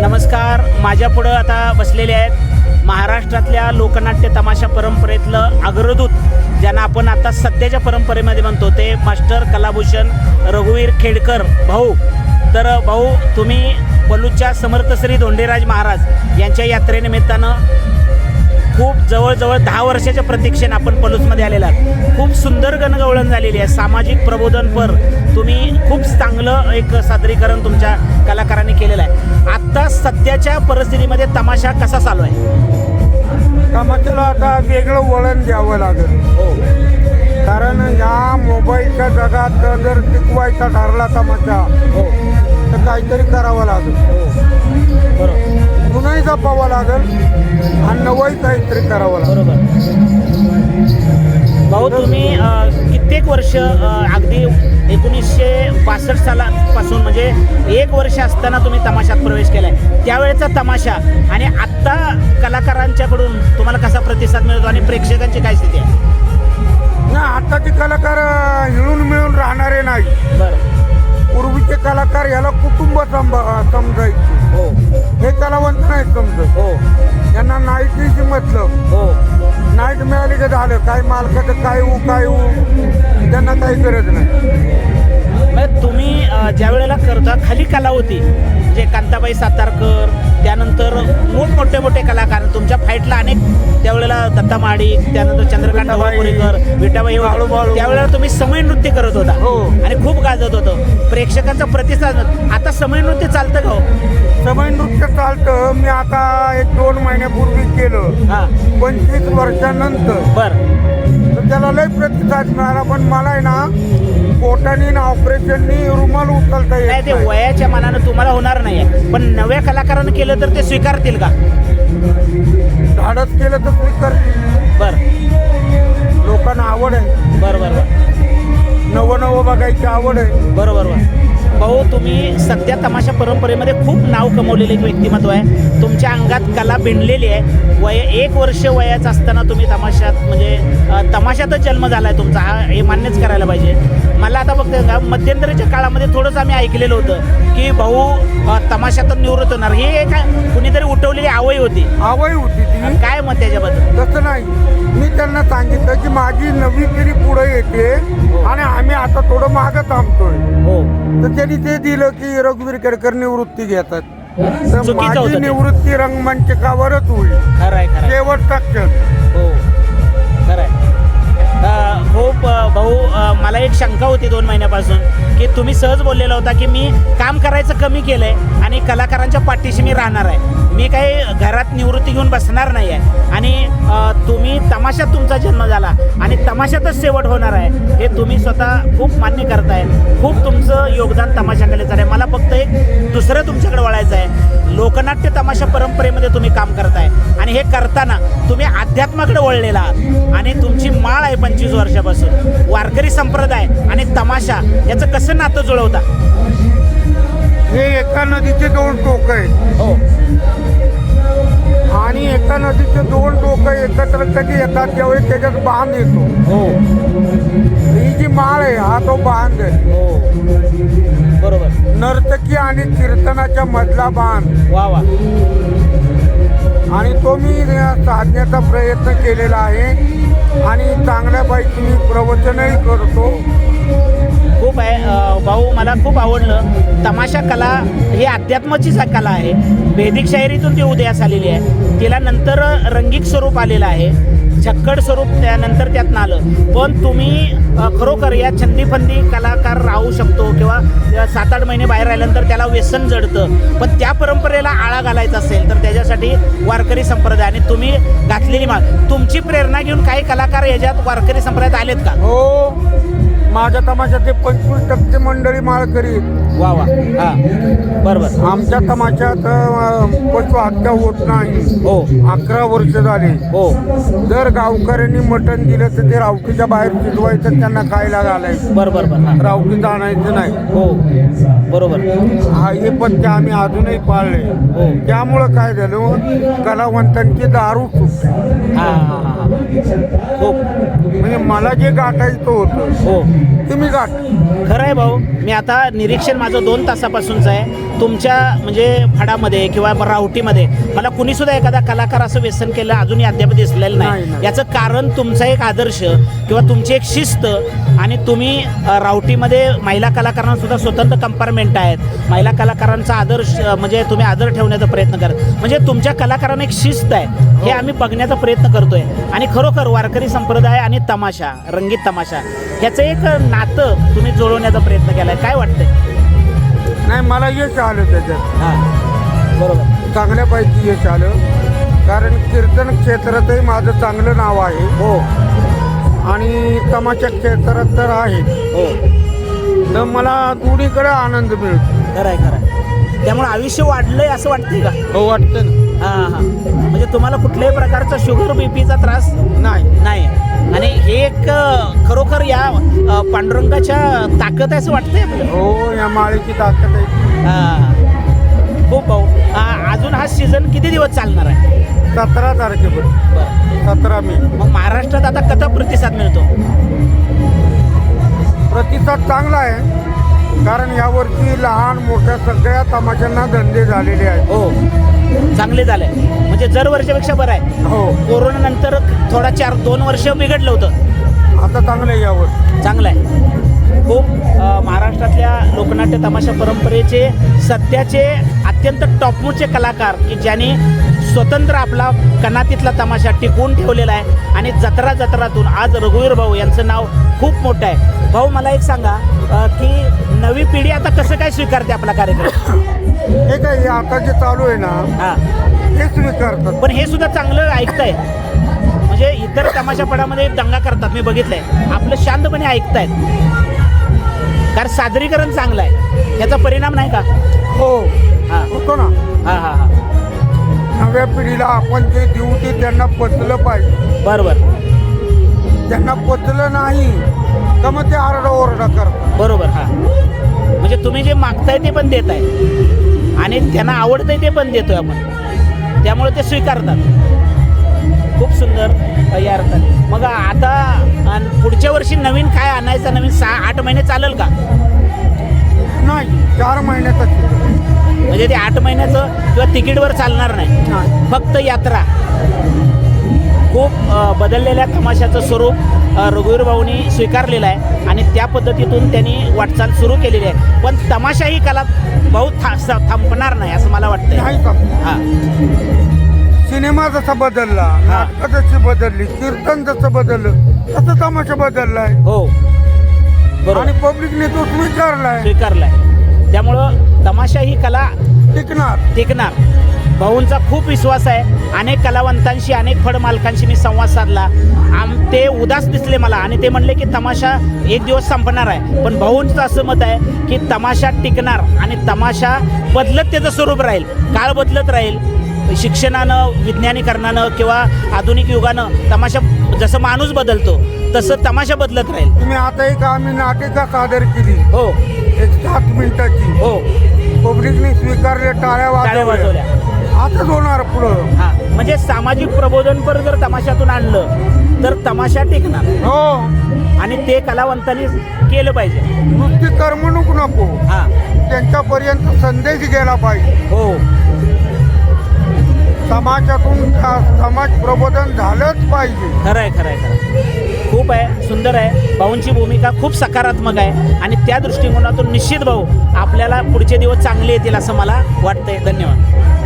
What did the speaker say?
नमस्कार माझ्या पुढं आता बसलेले आहेत महाराष्ट्रातल्या लोकनाट्य तमाशा परंपरेतलं अग्रदूत ज्यांना आपण आता सध्याच्या परंपरेमध्ये म्हणतो ते मास्टर कलाभूषण रघुवीर खेडकर भाऊ. तर भाऊ तुम्ही पलूच्या समर्थ श्री धोंडेराज महाराज यांच्या यात्रेनिमित्तानं खूप जवळजवळ दहा वर्षाच्या प्रतीक्षेने आपण पलूसमध्ये आलेला आहात. खूप सुंदर गणगवळण झालेली आहे. सामाजिक प्रबोधनपर तुम्ही खूप चांगलं एक सादरीकरण तुमच्या कलाकारांनी केलेलं आहे. आत्ता सध्याच्या परिस्थितीमध्ये तमाशा कसा चालू आहे? तमाशाला आता वेगळं वळण द्यावं लागेल. हो. कारण या मोबाईलच्या जगात जर टिकवायचा ठरला तमाशा हो. तर काहीतरी करावं लागेल. बरोबर. गुन्हाही जपावं लागेल. आणि नवंही काहीतरी करावं लागेल. बरोबर. भाऊ तुम्ही कित्येक वर्ष अगदी एकोणीसशे बासष्ट सालापासून म्हणजे एक वर्ष असताना तुम्ही तमाशात प्रवेश केलाय. त्यावेळेचा तमाशा आणि आत्ता कलाकारांच्याकडून तुम्हाला कसा प्रतिसाद मिळतो आणि प्रेक्षकांची काय स्थिती आहे? ना आताचे कलाकार हिळून मिळून राहणारे नाही. बरं. पूर्वीचे कलाकार याला कुटुंब समजायचे. हो. हे कलावंत नाही समजत. हो. यांना नाईटीची मतलब हो. नाईट मिळाली की झालं? काय मालकाचं काय ऊ काय ऊ? त्यांना काही गरज नाही. ज्या वेळेला करता खाली कला होती म्हणजे कांताबाई सातारकर त्यानंतर मोठमोठे मोठे कलाकार तुमच्या फाईटला अनेक त्यावेळेला दत्ता महाडिक त्यानंतर चंद्रकांत हे बाळू, बाळू. त्यावेळेला तुम्ही समय नृत्य करत होता हो. आणि खूप गाजत होतं. प्रेक्षकांचा प्रतिसाद आता समय नृत्य चालतं का हो? समय नृत्य चालतं. मी आता एक दोन महिन्यापूर्वी केलं. हा. पंचवीस वर्षानंतर. बर. त्याला लय प्रतिसाद मिळाला पण मला आहे ना पोटानी ना ऑपरेशननी रुमाल उचलता नाही येत ते नाही. वयाच्या मानानं तुम्हाला होणार नाही पण नव्या कलाकारानं केलं तर ते स्वीकारतील का? धाडस केलं तर स्वीकार बर. लोकांना आवड आहे. बर बर बर. नवं नवं बघायची आवड आहे. बरोबर बरोबर भाऊ तुम्ही सध्या तमाशा परंपरेमध्ये खूप नाव कमवलेले एक व्यक्तिमत्व आहे. तुमच्या अंगात कला भिणलेली आहे. वय एक वर्ष वयाचं असताना तुम्ही तमाशात म्हणजे तमाशातच जन्म झाला आहे तुमचा. हा हे मान्यच करायला पाहिजे. मला आता सांगा, मध्यंतरीच्या काळामध्ये थोडंसं आम्ही ऐकलेलं होतं की भाऊ अ, तमाशातून निवृत्त होणार. ही एक कुणीतरी उठवलेली आवई होती. आवड होती ती. काय मत त्याच्याबद्दल? तसं नाही. मी त्यांना सांगितलं की माझी नवी पिढी पुढे येते आणि आम्ही आता थोडं मागं थांबतोय. हो. तर त्यांनी ते दिलं की रघुवीर केडकर निवृत्ती घेतात. तर चुकीचं होतं माझी ते. निवृत्ती रंगमंचकावरच होईल. खरं आहे खरं हो. खरं आहे. अ, खूप अ, भाऊ अ, मला एक शंका होती दोन महिन्यापासून की तुम्ही सहज बोललेला होता की मी काम करायचं कमी केलं आहे आणि कलाकारांच्या पाठीशी मी राहणार आहे. मी काही घरात निवृत्ती घेऊन बसणार नाही आहे आणि तुम्ही तमाशात तुमचा जन्म झाला आणि तमाशातच शेवट होणार आहे हे तुम्ही स्वतः खूप मान्य करताय. खूप तुमचं योगदान तमाशाकलेचं आहे मला फक्त एक दुसरं तुमच्याकडे वळायचं आहे. लोकनाट्य तमाशा परंपरेमध्ये तुम्ही काम करताय. आणि हे करताना तुम्ही अध्यात्माकडे वळलेला आहात. आणि तुमची माळ आहे पंचवीस वर्षापासून. वारकरी संप्रदाय आणि तमाशा याचं कसं नातं जुळवता? हे एका नदीचे दोन टोक आहेत. हो. आणि एका नदीचे दोन टोक एकत्र कधी येतात त्यावेळी त्याच्यात बांध येतो. हो. ही जी माळ आहे हा तो बांध आहे. हो. बरोबर. नर्तकी आणि कीर्तनाच्या मधला बांध वा वा. आणि तो मी साधण्याचा प्रयत्न केलेला आहे. आणि चांगल्यापैकी मी प्रवचनही करतो. खूप आहे भाऊ मला खूप आवडलं. तमाशा कला ही अध्यात्माचीच कला आहे. वैदिक शायरीतून ती उदयास आलेली आहे. तिला नंतर रंगीक स्वरूप आलेलं आहे. छक्कड स्वरूप त्यानंतर त्यातनं आलं. पण तुम्ही खरोखर या छंदीफंदी कलाकार राहू शकतो किंवा सात आठ महिने बाहेर राहिल्यानंतर त्याला व्यसन जडतं. पण त्या परंपरेला आळा घालायचा असेल तर त्याच्यासाठी वारकरी संप्रदाय आणि तुम्ही घातलेली माळ. तुमची प्रेरणा घेऊन काही कलाकार याच्यात वारकरी संप्रदायात आलेत का? हो. माझ्या तमाशाचे पंचवीस टक्के मंडळी माळकरी. वा वा. हा. बरोबर आमच्या तमाशात पशु हत्या होत नाही. हो. अकरा वर्ष झाले. हो. जर गावकऱ्यांनी मटण दिलं तर ते रावटीच्या बाहेर शिजवायचं त्यांना खायला घालायचं. बरोबर बरं रावटीचं आणायचं नाही. हो. बरोबर. हा हे पत्ते आम्ही अजूनही पाळले. हो. त्यामुळं काय झालं? कलावंतांची दारू हा. हा. हा हा म्हणजे मला जे गाठायचं होतं हो. ते मी गाठ. खरं आहे भाऊ मी आता निरीक्षण माझं दोन तासापासूनचं आहे. तुमच्या म्हणजे फडामध्ये किंवा रावटीमध्ये मला कुणीसुद्धा एखादा कलाकार असं व्यसन केलं अजूनही अद्याप दिसलेलं नाही. याचं कारण तुमचा एक आदर्श किंवा तुमची एक शिस्त आणि तुम्ही रावटीमध्ये महिला कलाकारांना सुद्धा स्वतंत्र कंपार्टमेंट आहेत. महिला कलाकारांचा आदर्श म्हणजे तुम्ही आदर ठेवण्याचा प्रयत्न करत. म्हणजे तुमच्या कलाकारांना एक शिस्त आहे. हे आम्ही बघण्याचा प्रयत्न करतोय. आणि खरोखर वारकरी संप्रदाय आणि तमाशा रंगीत तमाशा ह्याचं एक नातं तुम्ही जुळवण्याचा प्रयत्न केलाय. काय वाटतंय? नाही मला यश आलं त्याच्यात. हां बरोबर. चांगल्यापैकी यश आलं. कारण कीर्तन क्षेत्रातही माझं चांगलं नाव आहे. हो. आणि तमाशा क्षेत्रात तर आहे. हो. तर मला दोन्हीकडे आनंद मिळतो. खरं आहे खरं आहे त्यामुळे आयुष्य वाढलंय असं वाटतंय का? हो वाटतं ना. हां हां. म्हणजे तुम्हाला कुठल्याही प्रकारचा शुगर बीपीचा त्रास नाही. नाही. आणि हे एक खरोखर या पांडुरंगाच्या ताकद आहे असं वाटतंय आपल्याला? हो या माळेची ताकद आहे. हां. खूप भाऊ. अजून हा सीझन किती दिवस चालणार आहे? सतरा तारखेपर्यंत बरं. सतरा मे. मग महाराष्ट्रात आता कथा प्रतिसाद मिळतो? प्रतिसाद चांगला आहे. कारण यावर्षी लहान मोठ्या सगळ्या तमाशांना धंदे झालेले आहेत. हो. चांगले झालंय म्हणजे जर वर्षापेक्षा बरं आहे. हो. कोरोना नंतर थोडा चार दोन वर्ष बिघडलं होतं. आता चांगलं आहे यावर चांगलं आहे. खूप अ, महाराष्ट्रातल्या लोकनाट्य तमाशा परंपरेचे सध्याचे अत्यंत टॉपमोचे कलाकार की ज्यांनी स्वतंत्र आपला कनातीतला तमाशा टिकवून ठेवलेला आहे. आणि जत्रा जत्रातून आज रघुवीर भाऊ यांचं नाव खूप मोठं आहे. भाऊ मला एक सांगा की नवी पिढी आता कसं काय स्वीकारते आपला कार्यक्रम? हे काय आता जे चालू आहे ना हां. स्वीकारतात. पण हे सुद्धा चांगलं ऐकताय. म्हणजे इतर तमाशापडामध्ये दंगा करतात मी बघितलंय. आपलं शांतपणे ऐकतायत. कारण सादरीकरण चांगलं आहे. त्याचा परिणाम नाही का? हो. हां. होतो ना. हां हां हां. नव्या पिढीला आपण जे देऊ ते त्यांना पचलं पाहिजे. बरोबर. त्यांना पचलं नाही तर मग ते आरडाओरडा करतात. बरोबर हां. म्हणजे तुम्ही जे मागताय ते पण देत आहे आणि त्यांना आवडतंय ते पण देतोय आपण. त्यामुळे ते स्वीकारतात. खूप सुंदर अ, या अर्थाने मग आता अन पुढच्या वर्षी नवीन काय आणायचं? नवीन सहा आठ महिने चालेल का? नाही चार महिन्यातच म्हणजे ते आठ महिन्याचं किंवा तिकीटवर चालणार नाही. फक्त यात्रा. खूप बदललेल्या तमाशाचं स्वरूप रघुवीर भाऊनी स्वीकारलेलं आहे आणि त्या पद्धतीतून त्यांनी वाटचाल सुरू केलेली आहे. पण तमाशा ही कला भाऊ था थांबणार नाही असं मला का हां. सिनेमा जसा बदलला नाटकं जशी बदलली कीर्तन जसं बदललं तसं तमाशा बदललाय. हो. आणि पब्लिकने तो स्वीकारलाय. स्वीकारलाय. त्यामुळं तमाशा ही कला टिकणार. टिकणार. भाऊंचा खूप विश्वास आहे. अनेक कलावंतांशी अनेक फड मालकांशी मी संवाद साधला. आम ते उदास दिसले मला आणि ते म्हणले की तमाशा एक दिवस संपणार आहे. पण भाऊंचं असं मत आहे की तमाशा टिकणार आणि तमाशा बदलत त्याचं स्वरूप राहील. काळ बदलत राहील. शिक्षणानं विज्ञानीकरणानं किंवा आधुनिक युगानं तमाशा जसं माणूस बदलतो तसं तमाशा बदलत राहील. तुम्ही आता एक आम्ही नाटिका सादर केली? हो. एक सात मिनिटाची. हो. पब्लिकने स्वीकारले टाळ्या टाळ्या वाजवल्या. वाजवल्या. असंच होणार पुढं. हा म्हणजे सामाजिक प्रबोधनपर जर तमाशातून आणलं तर तमाशा टिकणार. हो. आणि ते कलावंतांनी केलं पाहिजे. नुसती करमणूक नको. हा. त्यांच्यापर्यंत संदेश गेला पाहिजे. हो. समाजातून समाज प्रबोधन झालंच पाहिजे. खरं आहे खरं. खूप आहे सुंदर आहे. भाऊंची भूमिका खूप सकारात्मक आहे. आणि त्या दृष्टिकोनातून निश्चित भाऊ आपल्याला पुढचे दिवस चांगले येतील असं मला वाटतंय. धन्यवाद.